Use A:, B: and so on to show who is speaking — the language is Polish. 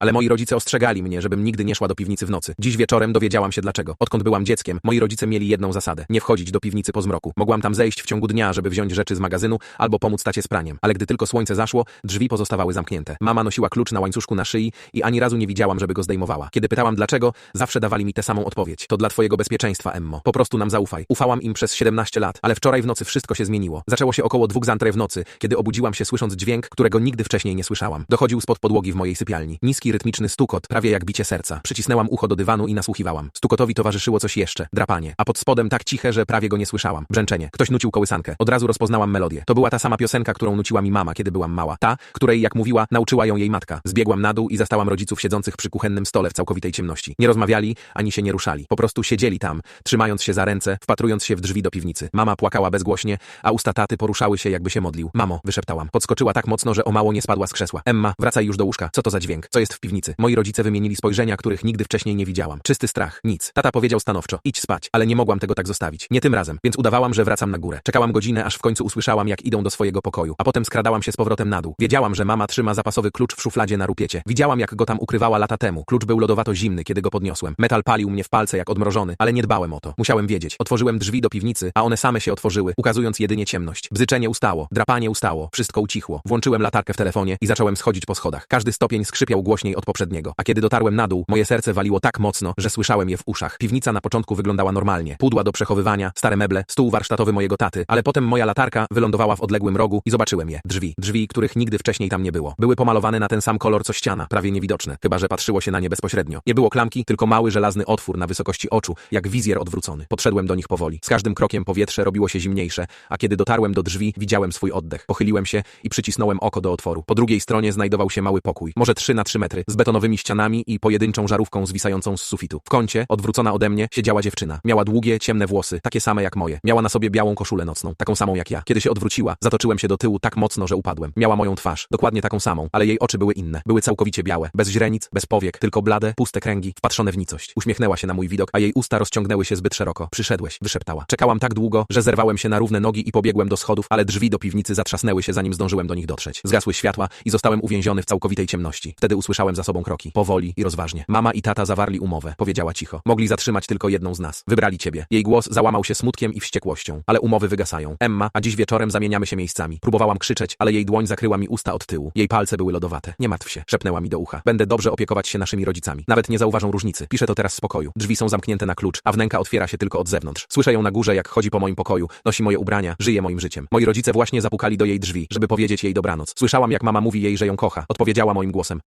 A: Ale moi rodzice ostrzegali mnie, żebym nigdy nie szła do piwnicy w nocy. Dziś wieczorem dowiedziałam się dlaczego. Odkąd byłam dzieckiem, moi rodzice mieli jedną zasadę. Nie wchodzić do piwnicy po zmroku. Mogłam tam zejść w ciągu dnia, żeby wziąć rzeczy z magazynu albo pomóc tacie z praniem. Ale gdy tylko słońce zaszło, drzwi pozostawały zamknięte. Mama nosiła klucz na łańcuszku na szyi i ani razu nie widziałam, żeby go zdejmowała. Kiedy pytałam dlaczego, zawsze dawali mi tę samą odpowiedź. To dla twojego bezpieczeństwa, Emmo. Po prostu nam zaufaj. Ufałam im przez 17 lat, ale wczoraj w nocy wszystko się zmieniło. Zaczęło się około dwóch zantre w nocy, kiedy obudziłam się słysząc dźwięk, którego nigdy wcześniej nie słyszałam. Dochodził spod podłogi w mojej sypialni. Niski, rytmiczny stukot, prawie jak bicie serca. Przycisnęłam ucho do dywanu i nasłuchiwałam. Stukotowi towarzyszyło coś jeszcze. Drapanie. A pod spodem tak ciche, że prawie go nie słyszałam. Brzęczenie. Ktoś nucił kołysankę. Od razu rozpoznałam melodię. To była ta sama piosenka, którą nuciła mi mama, kiedy byłam mała. Ta, której, jak mówiła, nauczyła ją jej matka. Zbiegłam na dół i zastałam rodziców siedzących przy kuchennym stole w całkowitej ciemności. Nie rozmawiali, ani się nie ruszali. Po prostu siedzieli tam, trzymając się za ręce, wpatrując się w drzwi do piwnicy. Mama płakała bezgłośnie, a usta taty poruszały się, jakby się modlił. Mamo, wyszeptałam. Podskoczyła tak mocno, że o mało nie spadła z krzesła. Emma, wracaj już do łóżka. Co to za dźwięk? Co jest piwnicy? Moi rodzice wymienili spojrzenia, których nigdy wcześniej nie widziałam. Czysty strach. Nic. Tata powiedział stanowczo. Idź spać. Ale nie mogłam tego tak zostawić. Nie tym razem. Więc udawałam, że wracam na górę. Czekałam godzinę, aż w końcu usłyszałam, jak idą do swojego pokoju. A potem skradałam się z powrotem na dół. Wiedziałam, że mama trzyma zapasowy klucz w szufladzie na rupiecie. Widziałam, jak go tam ukrywała lata temu. Klucz był lodowato zimny, kiedy go podniosłem. Metal palił mnie w palce jak odmrożony, ale nie dbałem o to. Musiałem wiedzieć. Otworzyłem drzwi do piwnicy, a one same się otworzyły, ukazując jedynie ciemność. Bzyczenie ustało, drapanie ustało, wszystko ucichło. Włączyłem latarkę w telefonie i zacząłem schodzić po schodach. Każdy stopień skrzypiał głośniej od poprzedniego, a kiedy dotarłem na dół, moje serce waliło tak mocno, że słyszałem je w uszach. Piwnica na początku wyglądała normalnie. Pudła do przechowywania, stare meble, stół warsztatowy mojego taty, ale potem moja latarka wylądowała w odległym rogu i zobaczyłem je. Drzwi, drzwi, których nigdy wcześniej tam nie było. Były pomalowane na ten sam kolor co ściana, prawie niewidoczne, chyba że patrzyło się na nie bezpośrednio. Nie było klamki, tylko mały żelazny otwór na wysokości oczu, jak wizjer odwrócony. Podszedłem do nich powoli. Z każdym krokiem powietrze robiło się zimniejsze, a kiedy dotarłem do drzwi, widziałem swój oddech. Pochyliłem się i przycisnąłem oko do otworu. Po drugiej stronie znajdował się mały pokój, może 3 na 3 metry, z betonowymi ścianami i pojedynczą żarówką zwisającą z sufitu. W kącie, odwrócona ode mnie, siedziała dziewczyna. Miała długie, ciemne włosy, takie same jak moje. Miała na sobie białą koszulę nocną, taką samą jak ja. Kiedy się odwróciła, zatoczyłem się do tyłu tak mocno, że upadłem. Miała moją twarz, dokładnie taką samą, ale jej oczy były inne. Były całkowicie białe, bez źrenic, bez powiek, tylko blade, puste kręgi, wpatrzone w nicość. Uśmiechnęła się na mój widok, a jej usta rozciągnęły się zbyt szeroko. Przyszedłeś, wyszeptała. Czekałam tak długo, że zerwałem się na równe nogi i pobiegłem do schodów, ale drzwi do piwnicy zatrzasnęły się, zanim zdążyłem do nich dotrzeć. Zgasły światła i zostałem uwięziony w całkowitej ciemności. Wtedy usłyszałem za sobą kroki. Powoli i rozważnie. Mama i tata zawarli umowę, powiedziała cicho. Mogli zatrzymać tylko jedną z nas. Wybrali ciebie. Jej głos załamał się smutkiem i wściekłością, ale umowy wygasają. Emma, a dziś wieczorem zamieniamy się miejscami. Próbowałam krzyczeć, ale jej dłoń zakryła mi usta od tyłu. Jej palce były lodowate. Nie martw się, szepnęła mi do ucha. Będę dobrze opiekować się naszymi rodzicami. Nawet nie zauważą różnicy. Piszę to teraz z pokoju. Drzwi są zamknięte na klucz, a wnęka otwiera się tylko od zewnątrz. Słyszę ją na górze, jak chodzi po moim pokoju, nosi moje ubrania, żyje moim życiem. Moi rodzice właśnie zapukali do jej drzwi, żeby powiedzieć jej dobranoc. Słyszałam, jak mama mówi jej, że ją kocha. Odpowiedziała moim głosem.